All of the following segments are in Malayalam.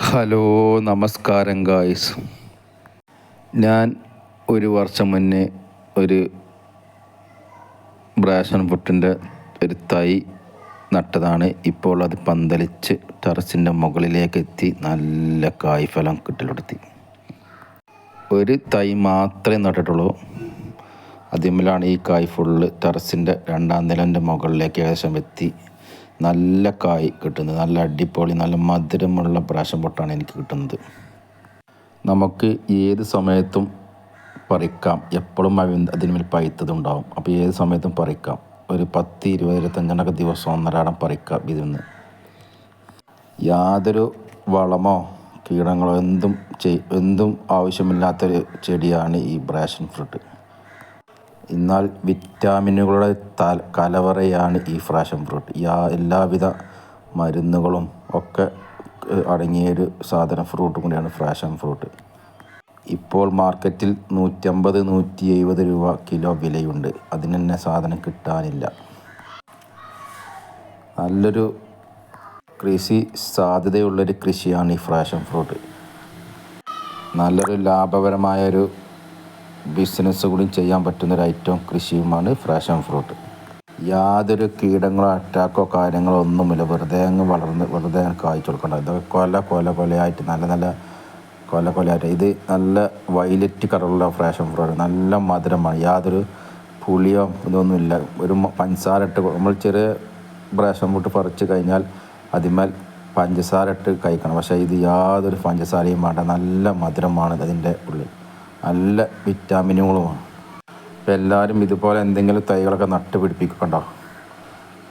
ഹലോ നമസ്കാരം ഗായ്സ് ഞാൻ ഒരു വർഷം മുന്നേ ഒരു ബ്രാഷൻ ഫുട്ടിന്റെ ഒരു തൈ നട്ടതാണ്. ഇപ്പോൾ അത് പന്തലിച്ച് ടെറസിന്റെ മുകളിലേക്ക് എത്തി നല്ല കായ്ഫലം കിട്ടലെടുത്തി. ഒരു തൈ മാത്രമേ നട്ടിട്ടുള്ളൂ. അതിമ്മലാണ് ഈ കായ് ഫുള്ള് ടെറസിന്റെ രണ്ടാം നിലന്റെ മുകളിലേക്ക് ഏകദേശം എത്തി. നല്ല കായ് കിട്ടുന്നത് നല്ല അടിപൊളി നല്ല മധുരമുള്ള പ്രാശം പൊട്ടാണ് എനിക്ക് കിട്ടുന്നത്. നമുക്ക് ഏത് സമയത്തും പറിക്കാം. എപ്പോഴും അതിന്മേൽ പഴുത്തതുണ്ടാവും അപ്പോൾ ഏത് സമയത്തും പറിക്കാം. ഒരു പത്ത് ഇരുപത് ഇരുപത്തഞ്ചെണ്ണൊക്കെ ദിവസം ഒന്നരാടം പറിക്കാം ഇതിൽ യാതൊരു വളമോ കീടങ്ങളോ എന്തും ചെയ് എന്തും ആവശ്യമില്ലാത്തൊരു ചെടിയാണ് ഈ ബ്രാഷൻ ഫ്രൂട്ട്. എന്നാൽ വിറ്റാമിനുകളുടെ കലവറയാണ് ഈ ഫ്രാഷൻ ഫ്രൂട്ട് യാ എല്ലാവിധ മരുന്നുകളും ഒക്കെ അടങ്ങിയൊരു സാധനം ഫ്രൂട്ട് കൂടിയാണ് ഫ്രാഷൻ ഫ്രൂട്ട് ഇപ്പോൾ മാർക്കറ്റിൽ നൂറ്റമ്പത് നൂറ്റി എഴുപത് രൂപ കിലോ വിലയുണ്ട്. അതിന് തന്നെ സാധനം കിട്ടാനില്ല. നല്ലൊരു കൃഷി സാധ്യതയുള്ളൊരു കൃഷിയാണ് ഈ ഫ്രാഷൻ ഫ്രൂട്ട് നല്ലൊരു ലാഭകരമായൊരു ബിസിനസ് കൂടി ചെയ്യാൻ പറ്റുന്നൊരു ഐറ്റം കൃഷിയുമാണ് ഫ്രഷ് ആൻഡ് ഫ്രൂട്ട്. യാതൊരു കീടങ്ങളോ അറ്റാക്കോ കാര്യങ്ങളോ ഒന്നുമില്ല. വെറുതെ അങ്ങ് വളർന്ന് വെറുതെ അങ്ങ് കായ്ച്ചു കൊടുക്കണ്ട. ഇതൊക്കെ കൊല കൊല കൊലയായിട്ട് നല്ല നല്ല കൊല കൊലയായിട്ട്. ഇത് നല്ല വൈലറ്റ് കളറുള്ള ഫ്രഷ് ആൻഡ് ഫ്രൂട്ട്. നല്ല മധുരമാണ്. യാതൊരു പുളിയോ ഇതൊന്നുമില്ല. ഒരു പഞ്ചസാര ഇട്ട് നമ്മൾ ചെറിയ ബ്രാഷൻ ഫ്രൂട്ട് പറിച്ച് കഴിഞ്ഞാൽ അതിന്മേൽ പഞ്ചസാര ഇട്ട് കഴിക്കണം. പക്ഷേ ഇത് യാതൊരു പഞ്ചസാരയും വേണ്ട. നല്ല മധുരമാണ് അതിന്റെ ഉള്ളിൽ. നല്ല വിറ്റാമിനുകളുമാണ്. അപ്പോൾ എല്ലാവരും ഇതുപോലെ എന്തെങ്കിലും തൈകളൊക്കെ നട്ട് പിടിപ്പിക്കണ്ടോ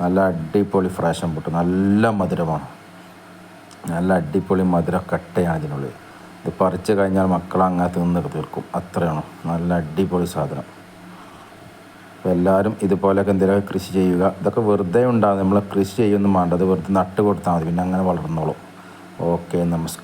നല്ല അടിപൊളി ഫ്രാഷൻ പൊട്ടും. നല്ല മധുരമാണ്. നല്ല അടിപൊളി മധുര കട്ടയാണ് ഇതിനുള്ളിൽ. ഇത് പറിച്ച് കഴിഞ്ഞാൽ മക്കൾ അങ്ങനെ തിന്ന് തീർക്കും അത്രയാണ്. നല്ല അടിപൊളി സാധനം. അപ്പോൾ എല്ലാവരും ഇതുപോലെയൊക്കെ എന്തെങ്കിലുമൊക്കെ കൃഷി ചെയ്യുക. ഇതൊക്കെ വെറുതെ ഉണ്ടാകും നമ്മൾ കൃഷി ചെയ്യൊന്നും വേണ്ട അത് വെറുതെ നട്ട് കൊടുത്താൽ മതി. പിന്നെ അങ്ങനെ വളർന്നോളും. ഓക്കെ നമസ്കാരം.